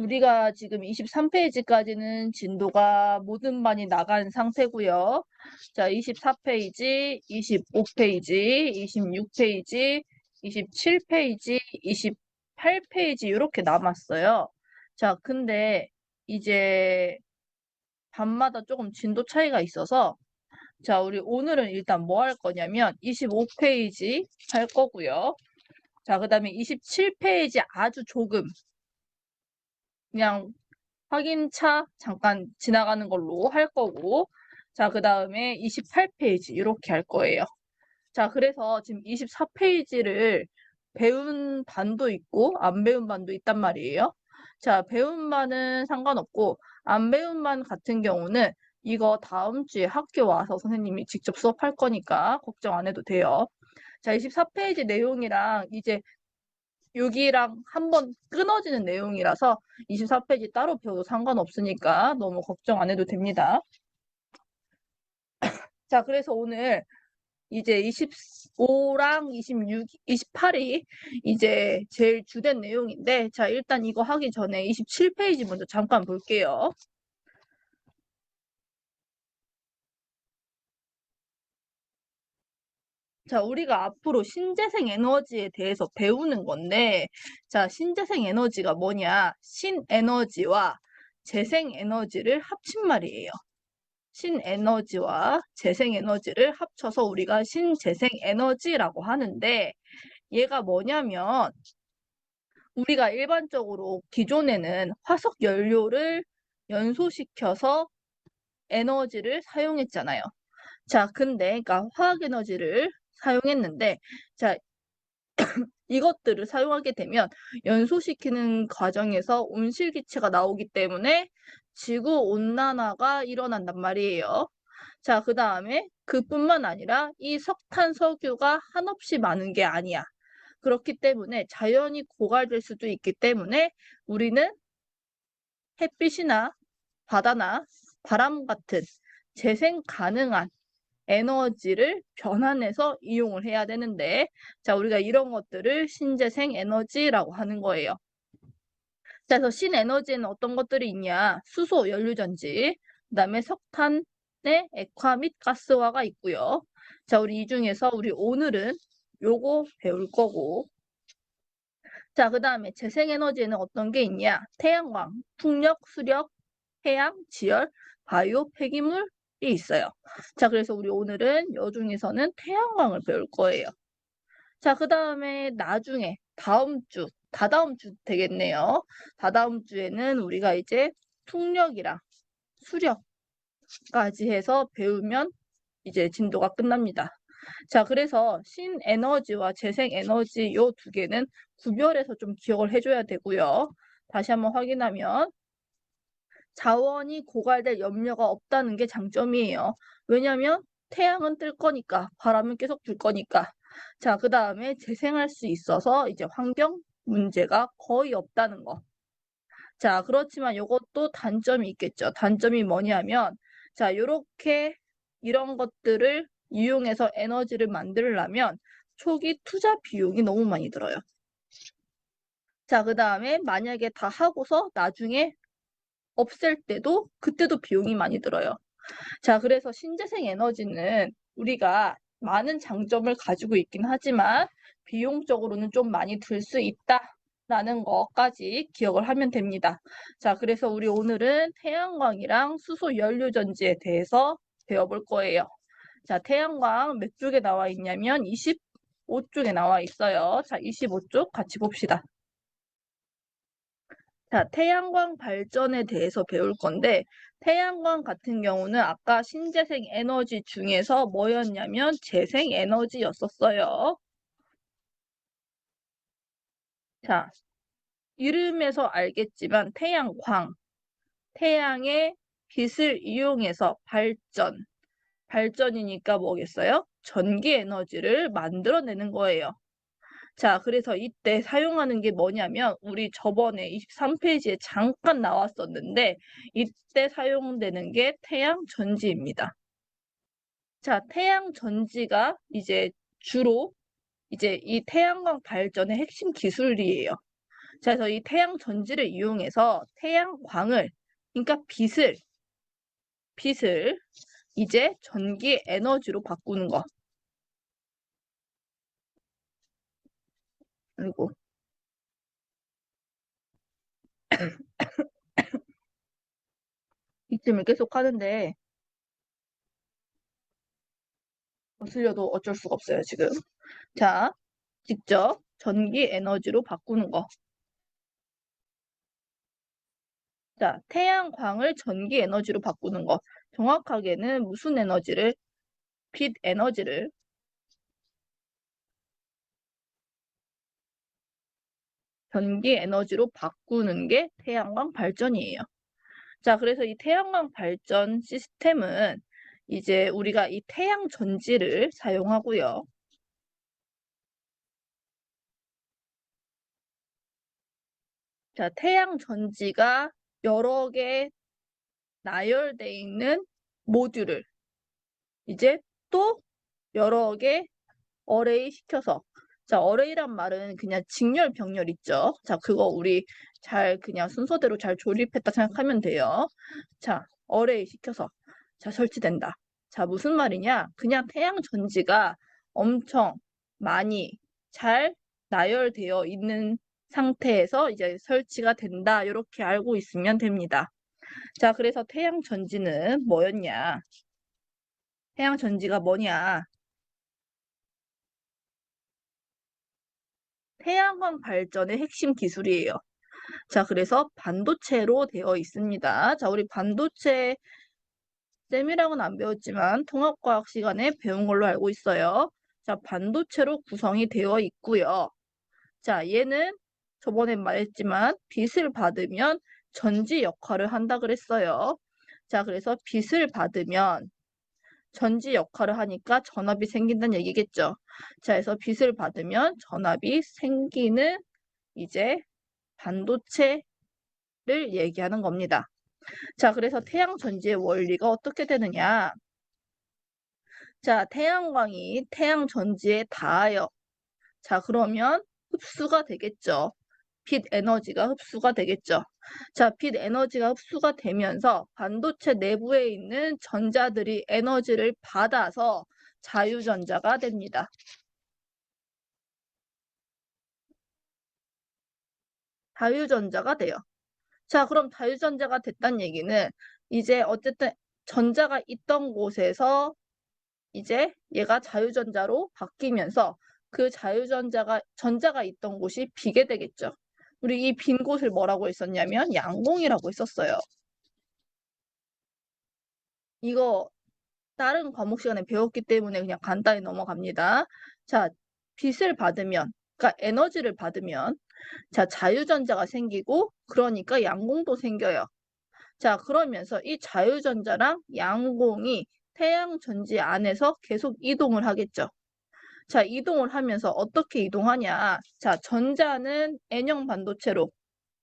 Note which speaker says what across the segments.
Speaker 1: 우리가 지금 23페이지까지는 진도가 모든 반이 나간 상태고요. 자, 24페이지, 25페이지, 26페이지, 27페이지, 28페이지 이렇게 남았어요. 자, 근데 이제 밤마다 조금 진도 차이가 있어서 자, 우리 오늘은 일단 뭐 할 거냐면 25페이지 할 거고요. 자, 그 다음에 27페이지 아주 조금 그냥 확인차 잠깐 지나가는 걸로 할 거고 자, 그 다음에 28페이지 이렇게 할 거예요. 자, 그래서 지금 24페이지를 배운 반도 있고 안 배운 반도 있단 말이에요. 자, 배운 반은 상관없고 안 배운 반 같은 경우는 이거 다음 주에 학교 와서 선생님이 직접 수업할 거니까 걱정 안 해도 돼요. 자, 24페이지 내용이랑 이제 여기랑 한 번 끊어지는 내용이라서 24페이지 따로 배워도 상관없으니까 너무 걱정 안 해도 됩니다. 자, 그래서 오늘 이제 25랑 26, 28이 이제 제일 주된 내용인데, 자, 일단 이거 하기 전에 27페이지 먼저 잠깐 볼게요. 자, 우리가 앞으로 신재생 에너지에 대해서 배우는 건데, 자, 신재생 에너지가 뭐냐? 신에너지와 재생 에너지를 합친 말이에요. 신에너지와 재생 에너지를 합쳐서 우리가 신재생 에너지라고 하는데 얘가 뭐냐면 우리가 일반적으로 기존에는 화석 연료를 연소시켜서 에너지를 사용했잖아요. 자, 근데 그러니까 화학 에너지를 사용했는데 자, 이것들을 사용하게 되면 연소시키는 과정에서 온실기체가 나오기 때문에 지구 온난화가 일어난단 말이에요. 자, 그 다음에 그뿐만 아니라 이 석탄, 석유가 한없이 많은 게 아니야. 그렇기 때문에 자연이 고갈될 수도 있기 때문에 우리는 햇빛이나 바다나 바람 같은 재생 가능한 에너지를 변환해서 이용을 해야 되는데 자 우리가 이런 것들을 신재생 에너지라고 하는 거예요. 자, 그래서 신에너지에는 어떤 것들이 있냐? 수소, 연료전지, 그 다음에 석탄의 액화 및 가스화가 있고요. 자, 우리 이 중에서 우리 오늘은 요거 배울 거고 자, 그 다음에 재생에너지에는 어떤 게 있냐? 태양광, 풍력, 수력, 해양, 지열, 바이오, 폐기물이 있어요. 자, 그래서 우리 오늘은 요 중에서는 태양광을 배울 거예요. 자, 그 다음에 나중에 다음 주 다다음 주 되겠네요. 다다음 주에는 우리가 이제 풍력이랑 수력까지 해서 배우면 이제 진도가 끝납니다. 자, 그래서 신에너지와 재생에너지 요 두 개는 구별해서 좀 기억을 해줘야 되고요. 다시 한번 확인하면 자원이 고갈될 염려가 없다는 게 장점이에요. 왜냐하면 태양은 뜰 거니까, 바람은 계속 불 거니까. 자, 그 다음에 재생할 수 있어서 이제 환경 문제가 거의 없다는 거. 자, 그렇지만 이것도 단점이 있겠죠. 단점이 뭐냐면, 자, 이렇게 이런 것들을 이용해서 에너지를 만들려면 초기 투자 비용이 너무 많이 들어요. 자, 그 다음에 만약에 다 하고서 나중에 없앨 때도 그때도 비용이 많이 들어요. 자, 그래서 신재생 에너지는 우리가 많은 장점을 가지고 있긴 하지만 비용적으로는 좀 많이 들 수 있다 라는 것까지 기억을 하면 됩니다. 자, 그래서 우리 오늘은 태양광이랑 수소 연료 전지에 대해서 배워볼 거예요. 자, 태양광 몇 쪽에 나와 있냐면 25쪽에 나와 있어요. 자, 25쪽 같이 봅시다. 자, 태양광 발전에 대해서 배울 건데 태양광 같은 경우는 아까 신재생 에너지 중에서 뭐였냐면 재생 에너지였었어요. 자, 이름에서 알겠지만 태양광, 태양의 빛을 이용해서 발전, 발전이니까 뭐겠어요? 전기 에너지를 만들어내는 거예요. 자, 그래서 이때 사용하는 게 뭐냐면 우리 저번에 23페이지에 잠깐 나왔었는데 이때 사용되는 게 태양 전지입니다. 자, 태양 전지가 이제 주로 이제 이 태양광 발전의 핵심 기술이에요. 자, 그래서 이 태양 전지를 이용해서 태양광을, 그러니까 빛을, 빛을 이제 전기 에너지로 바꾸는 거. 그리고 이쯤을 계속 하는데 거슬려도 어쩔 수가 없어요, 지금. 자, 직접 전기 에너지로 바꾸는 거. 자, 태양광을 전기 에너지로 바꾸는 거. 정확하게는 무슨 에너지를? 빛 에너지를 전기 에너지로 바꾸는 게 태양광 발전이에요. 자, 그래서 이 태양광 발전 시스템은 이제 우리가 이 태양 전지를 사용하고요. 자, 태양 전지가 여러 개 나열돼 있는 모듈을 이제 또 여러 개 어레이 시켜서 자, 어레이란 말은 그냥 직렬 병렬 있죠. 자, 그거 우리 잘 그냥 순서대로 잘 조립했다 생각하면 돼요. 자, 어레이 시켜서 자, 설치된다. 자, 무슨 말이냐? 그냥 태양 전지가 엄청 많이 잘 나열되어 있는 상태에서 이제 설치가 된다. 이렇게 알고 있으면 됩니다. 자, 그래서 태양 전지는 뭐였냐? 태양 전지가 뭐냐? 태양광 발전의 핵심 기술이에요. 자, 그래서 반도체로 되어 있습니다. 자, 우리 반도체 쌤이랑은 안 배웠지만 통합과학 시간에 배운 걸로 알고 있어요. 자, 반도체로 구성이 되어 있고요. 자, 얘는 저번에 말했지만 빛을 받으면 전지 역할을 한다 그랬어요. 자, 그래서 빛을 받으면 전지 역할을 하니까 전압이 생긴다는 얘기겠죠. 자, 그래서 빛을 받으면 전압이 생기는 이제 반도체를 얘기하는 겁니다. 자, 그래서 태양 전지의 원리가 어떻게 되느냐? 자, 태양광이 태양 전지에 닿아요. 자, 그러면 흡수가 되겠죠. 빛 에너지가 흡수가 되겠죠. 자, 빛 에너지가 흡수가 되면서 반도체 내부에 있는 전자들이 에너지를 받아서 자유전자가 됩니다. 자유전자가 돼요. 자, 그럼 자유전자가 됐다는 얘기는 이제 어쨌든 전자가 있던 곳에서 이제 얘가 자유전자로 바뀌면서 그 자유전자가 전자가 있던 곳이 비게 되겠죠. 우리 이 빈 곳을 뭐라고 했었냐면 양공이라고 했었어요. 이거 다른 과목 시간에 배웠기 때문에 그냥 간단히 넘어갑니다. 자, 빛을 받으면, 그러니까 에너지를 받으면, 자, 자유전자가 생기고, 그러니까 양공도 생겨요. 자, 그러면서 이 자유전자랑 양공이 태양 전지 안에서 계속 이동을 하겠죠. 자, 이동을 하면서 어떻게 이동하냐. 자, 전자는 N형 반도체로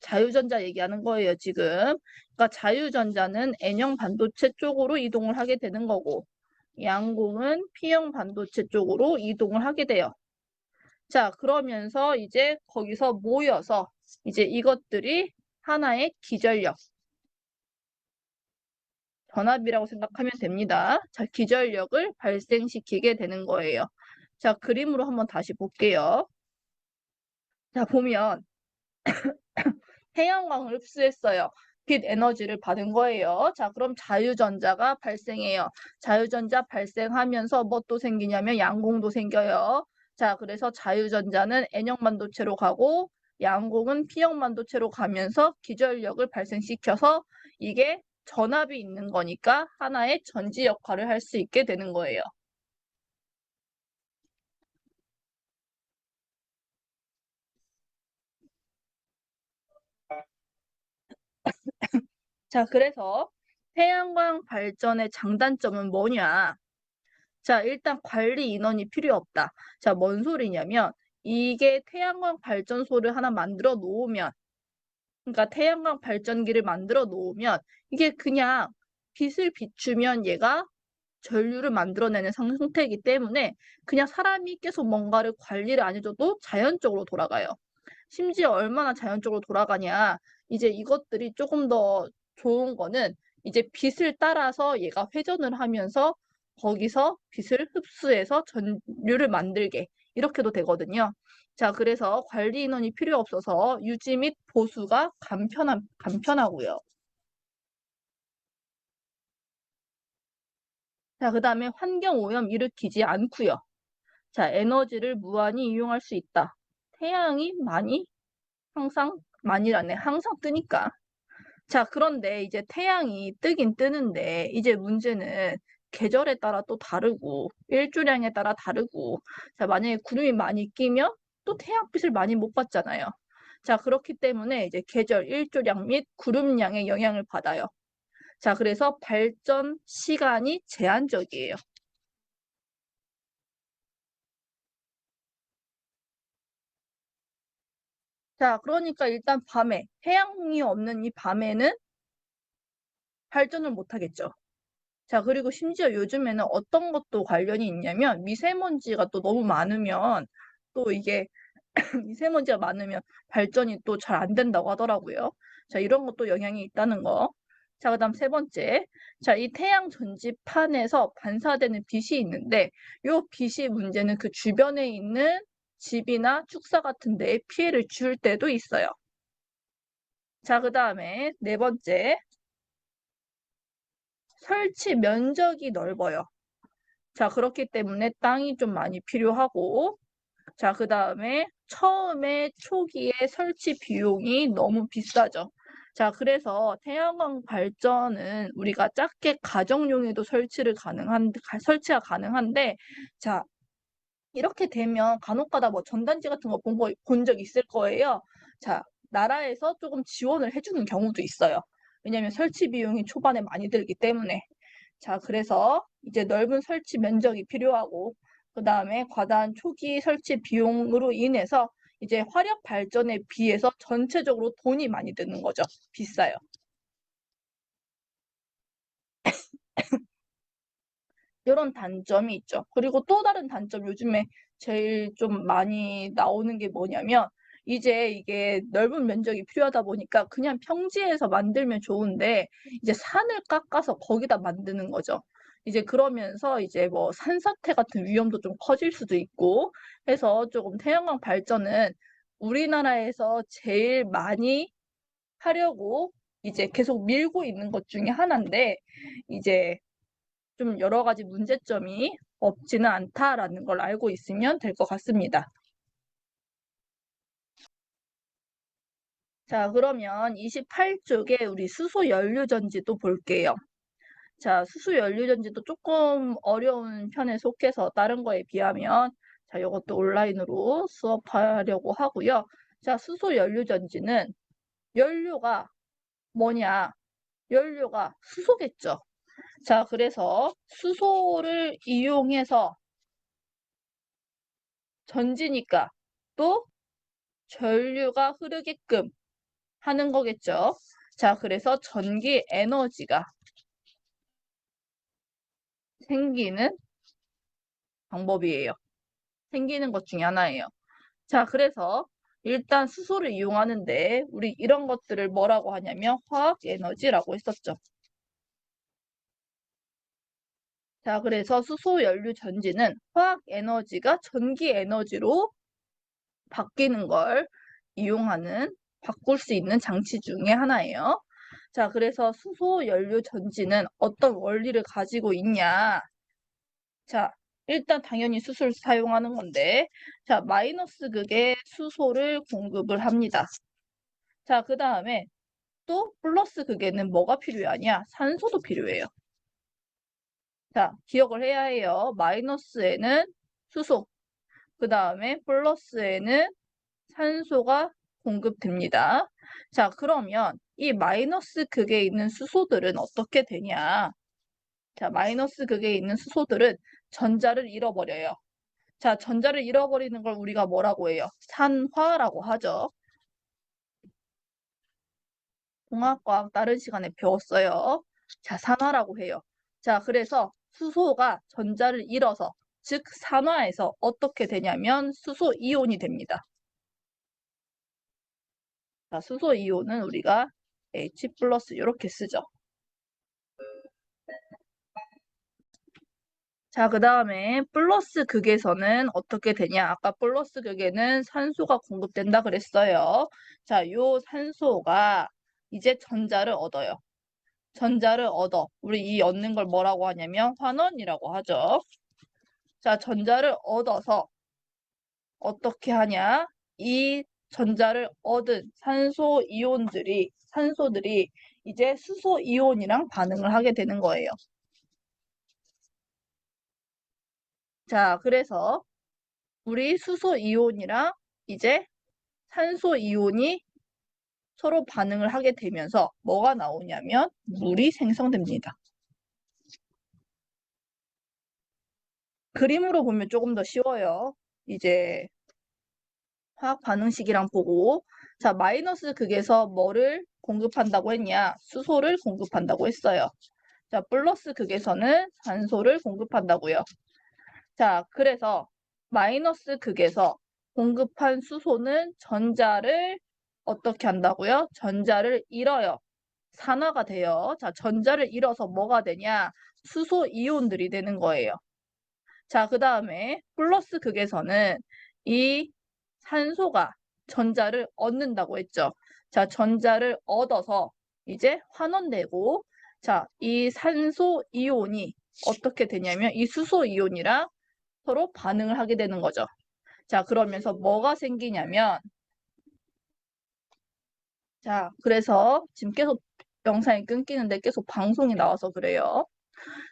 Speaker 1: 자유전자 얘기하는 거예요, 지금. 그러니까 자유전자는 N형 반도체 쪽으로 이동을 하게 되는 거고, 양공은 P형 반도체 쪽으로 이동을 하게 돼요. 자, 그러면서 이제 거기서 모여서 이제 이것들이 하나의 기전력, 전압이라고 생각하면 됩니다. 자, 기전력을 발생시키게 되는 거예요. 자, 그림으로 한번 다시 볼게요. 자, 보면 태양광을 흡수했어요. 빛 에너지를 받은 거예요. 자, 그럼 자유전자가 발생해요. 자유전자 발생하면서 뭐 또 생기냐면 양공도 생겨요. 자, 그래서 자유전자는 N형 반도체로 가고 양공은 P형 반도체로 가면서 기전력을 발생시켜서 이게 전압이 있는 거니까 하나의 전지 역할을 할 수 있게 되는 거예요. 자, 그래서 태양광 발전의 장단점은 뭐냐? 자, 일단 관리 인원이 필요 없다. 자, 뭔 소리냐면 이게 태양광 발전소를 하나 만들어 놓으면 그러니까 태양광 발전기를 만들어 놓으면 이게 그냥 빛을 비추면 얘가 전류를 만들어내는 상태이기 때문에 그냥 사람이 계속 뭔가를 관리를 안 해줘도 자연적으로 돌아가요. 심지어 얼마나 자연적으로 돌아가냐. 이제 이것들이 조금 더 좋은 거는 이제 빛을 따라서 얘가 회전을 하면서 거기서 빛을 흡수해서 전류를 만들게 이렇게도 되거든요. 자, 그래서 관리 인원이 필요 없어서 유지 및 보수가 간편한, 간편하고요. 자, 그 다음에 환경 오염 일으키지 않고요. 자, 에너지를 무한히 이용할 수 있다. 태양이 많이 항상 많이라네. 항상 뜨니까. 자, 그런데 이제 태양이 뜨긴 뜨는데 이제 문제는 계절에 따라 또 다르고 일조량에 따라 다르고 자, 만약에 구름이 많이 끼면 또 태양빛을 많이 못 받잖아요. 자, 그렇기 때문에 이제 계절, 일조량 및 구름량의 영향을 받아요. 자, 그래서 발전 시간이 제한적이에요. 자, 그러니까 일단 밤에, 태양이 없는 이 밤에는 발전을 못 하겠죠. 자, 그리고 심지어 요즘에는 어떤 것도 관련이 있냐면 미세먼지가 또 너무 많으면 또 이게 미세먼지가 많으면 발전이 또 잘 안 된다고 하더라고요. 자, 이런 것도 영향이 있다는 거. 자, 그 다음 세 번째. 자, 이 태양 전지판에서 반사되는 빛이 있는데 이 빛이 문제는 그 주변에 있는 집이나 축사 같은 데에 피해를 줄 때도 있어요. 자, 그 다음에 네 번째. 설치 면적이 넓어요. 자, 그렇기 때문에 땅이 좀 많이 필요하고, 자, 그 다음에 처음에 초기에 설치 비용이 너무 비싸죠. 자, 그래서 태양광 발전은 우리가 작게 가정용에도 설치를 가능한, 설치가 가능한데, 자, 이렇게 되면 간혹가다 뭐 전단지 같은 거본 적 있을 거예요. 자, 나라에서 조금 지원을 해주는 경우도 있어요. 왜냐하면 설치 비용이 초반에 많이 들기 때문에. 자, 그래서 이제 넓은 설치 면적이 필요하고, 그 다음에 과다한 초기 설치 비용으로 인해서 이제 화력 발전에 비해서 전체적으로 돈이 많이 드는 거죠. 비싸요. 이런 단점이 있죠. 그리고 또 다른 단점 요즘에 제일 좀 많이 나오는 게 뭐냐면 이제 이게 넓은 면적이 필요하다 보니까 그냥 평지에서 만들면 좋은데 이제 산을 깎아서 거기다 만드는 거죠. 이제 그러면서 이제 뭐 산사태 같은 위험도 좀 커질 수도 있고 해서 조금 태양광 발전은 우리나라에서 제일 많이 하려고 이제 계속 밀고 있는 것 중에 하나인데 이제 좀 여러 가지 문제점이 없지는 않다라는 걸 알고 있으면 될 것 같습니다. 자, 그러면 28쪽에 우리 수소 연료 전지도 볼게요. 자, 수소 연료 전지도 조금 어려운 편에 속해서 다른 거에 비하면 자, 이것도 온라인으로 수업하려고 하고요. 자, 수소 연료 전지는 연료가 뭐냐? 연료가 수소겠죠. 자, 그래서 수소를 이용해서 전지니까 또 전류가 흐르게끔 하는 거겠죠. 자, 그래서 전기 에너지가 생기는 방법이에요. 생기는 것 중에 하나예요. 자, 그래서 일단 수소를 이용하는데 우리 이런 것들을 뭐라고 하냐면 화학 에너지라고 했었죠. 자, 그래서 수소 연료 전지는 화학 에너지가 전기 에너지로 바뀌는 걸 이용하는 바꿀 수 있는 장치 중에 하나예요. 자, 그래서 수소 연료 전지는 어떤 원리를 가지고 있냐? 자, 일단 당연히 수소를 사용하는 건데, 자, 마이너스 극의 수소를 공급을 합니다. 자, 그 다음에 또 플러스 극에는 뭐가 필요하냐? 산소도 필요해요. 자, 기억을 해야 해요. 마이너스에는 수소, 그 다음에 플러스에는 산소가 공급됩니다. 자, 그러면 이 마이너스 극에 있는 수소들은 어떻게 되냐? 자, 마이너스 극에 있는 수소들은 전자를 잃어버려요. 자, 전자를 잃어버리는 걸 우리가 뭐라고 해요? 산화라고 하죠. 공학과학 다른 시간에 배웠어요. 자, 산화라고 해요. 자, 그래서 수소가 전자를 잃어서 즉 산화해서 어떻게 되냐면 수소 이온이 됩니다. 자, 수소 이온은 우리가 H 플러스 이렇게 쓰죠. 자, 그 다음에 플러스 극에서는 어떻게 되냐? 아까 플러스 극에는 산소가 공급된다 그랬어요. 자, 요 산소가 이제 전자를 얻어요. 전자를 얻어. 우리 이 얻는 걸 뭐라고 하냐면 환원이라고 하죠. 자, 전자를 얻어서 어떻게 하냐? 이 전자를 얻은 산소 이온들이 산소들이 이제 수소 이온이랑 반응을 하게 되는 거예요. 자, 그래서 우리 수소 이온이랑 이제 산소 이온이 서로 반응을 하게 되면서 뭐가 나오냐면 물이 생성됩니다. 그림으로 보면 조금 더 쉬워요. 이제 화학 반응식이랑 보고 자 마이너스 극에서 뭐를 공급한다고 했냐 수소를 공급한다고 했어요. 자 플러스 극에서는 산소를 공급한다고요. 자 그래서 마이너스 극에서 공급한 수소는 전자를 어떻게 한다고요? 전자를 잃어요. 산화가 돼요. 자 전자를 잃어서 뭐가 되냐 수소 이온들이 되는 거예요. 자, 그 다음에 플러스 극에서는 이 산소가 전자를 얻는다고 했죠. 자, 전자를 얻어서 이제 환원되고, 자, 이 산소 이온이 어떻게 되냐면 이 수소 이온이랑 서로 반응을 하게 되는 거죠. 자, 그러면서 뭐가 생기냐면, 자, 그래서 지금 계속 영상이 끊기는데 계속 방송이 나와서 그래요.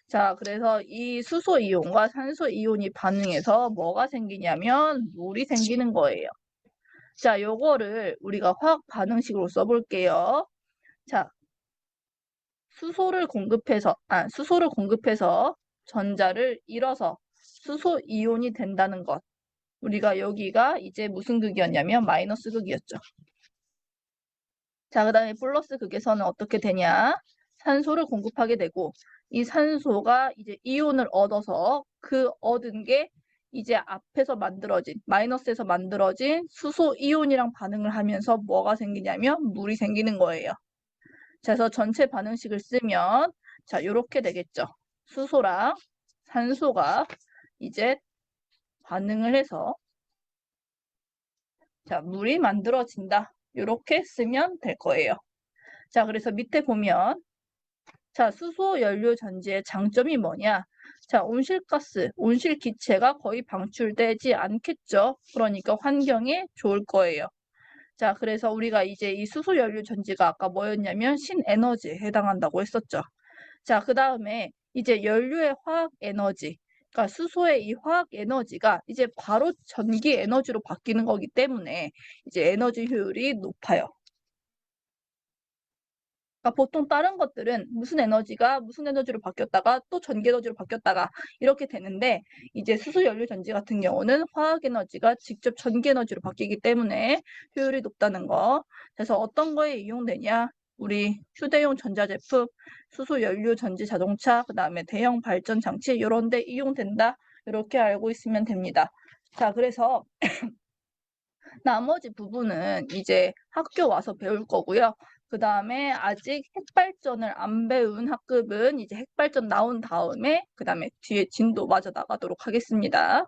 Speaker 1: 자, 그래서 이 수소 이온과 산소 이온이 반응해서 뭐가 생기냐면 물이 생기는 거예요. 자, 요거를 우리가 화학 반응식으로 써볼게요. 자, 수소를 공급해서, 아, 수소를 공급해서 전자를 잃어서 수소 이온이 된다는 것. 우리가 여기가 이제 무슨 극이었냐면 마이너스 극이었죠. 자, 그 다음에 플러스 극에서는 어떻게 되냐? 산소를 공급하게 되고 이 산소가 이제 이온을 얻어서 그 얻은 게 이제 앞에서 만들어진 마이너스에서 만들어진 수소 이온이랑 반응을 하면서 뭐가 생기냐면 물이 생기는 거예요. 자, 그래서 전체 반응식을 쓰면 자, 요렇게 되겠죠. 수소랑 산소가 이제 반응을 해서 자, 물이 만들어진다. 요렇게 쓰면 될 거예요. 자, 그래서 밑에 보면 자, 수소 연료 전지의 장점이 뭐냐? 자, 온실가스, 온실 기체가 거의 방출되지 않겠죠. 그러니까 환경에 좋을 거예요. 자, 그래서 우리가 이제 이 수소 연료 전지가 아까 뭐였냐면 신에너지에 해당한다고 했었죠. 자, 그 다음에 이제 연료의 화학 에너지, 그러니까 수소의 이 화학 에너지가 이제 바로 전기 에너지로 바뀌는 거기 때문에 이제 에너지 효율이 높아요. 그러니까 보통 다른 것들은 무슨 에너지가 무슨 에너지로 바뀌었다가 또 전기 에너지로 바뀌었다가 이렇게 되는데 이제 수소 연료 전지 같은 경우는 화학 에너지가 직접 전기 에너지로 바뀌기 때문에 효율이 높다는 거. 그래서 어떤 거에 이용되냐? 우리 휴대용 전자제품, 수소 연료 전지 자동차, 그다음에 대형 발전 장치 이런 데 이용된다. 이렇게 알고 있으면 됩니다. 자, 그래서 나머지 부분은 이제 학교 와서 배울 거고요. 그 다음에 아직 핵발전을 안 배운 학급은 이제 핵발전 나온 다음에 그 다음에 뒤에 진도 마저 나가도록 하겠습니다.